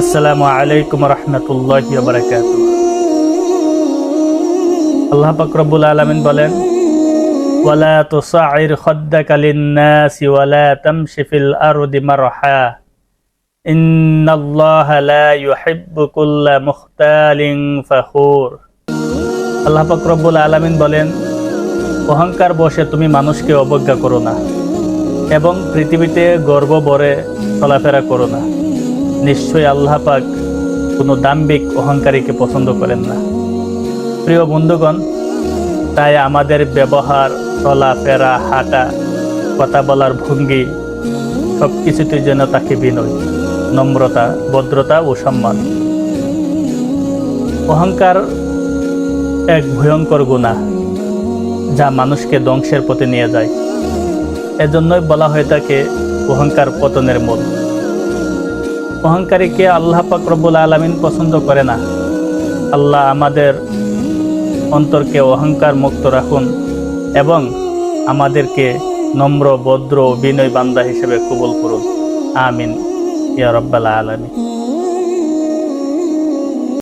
আসসালামু আলাইকুম রহমতুল্লাহ আল্লাহ পাক রব্বুল আলামিন বলেন, ওয়ালা লা আল্লাহ বলেন, অহংকার বসে তুমি মানুষকে অবজ্ঞা করো না এবং পৃথিবীতে গর্ব বরে চলাফেরা করো না। নিশ্চয়ই আল্লাহ পাক কোনো দাম্ভিক অহংকারীকে পছন্দ করেন না। প্রিয় বন্ধুগণ, তাই আমাদের ব্যবহার চলাফেরা হাঁটা, কথা বলার ভঙ্গি সব কিছুতে যেন তাকে বিনয়, নম্রতা, ভদ্রতা ও সম্মান। অহংকার এক ভয়ঙ্কর গুণা যা মানুষকে ধ্বংসের পথে নিয়ে যায়। এজন্যই বলা হয়ে থাকে, অহংকার পতনের মূল। অহংকারীকে আল্লাহ পাক আলমিন পছন্দ করে না। আল্লাহ আমাদের অন্তরকে অহংকার মুক্ত রাখুন এবং আমাদেরকে নম্র, ভদ্র, বিনয় বান্দা হিসেবে কবুল করুন। আমিন। ইয়া রব্বাল আলমী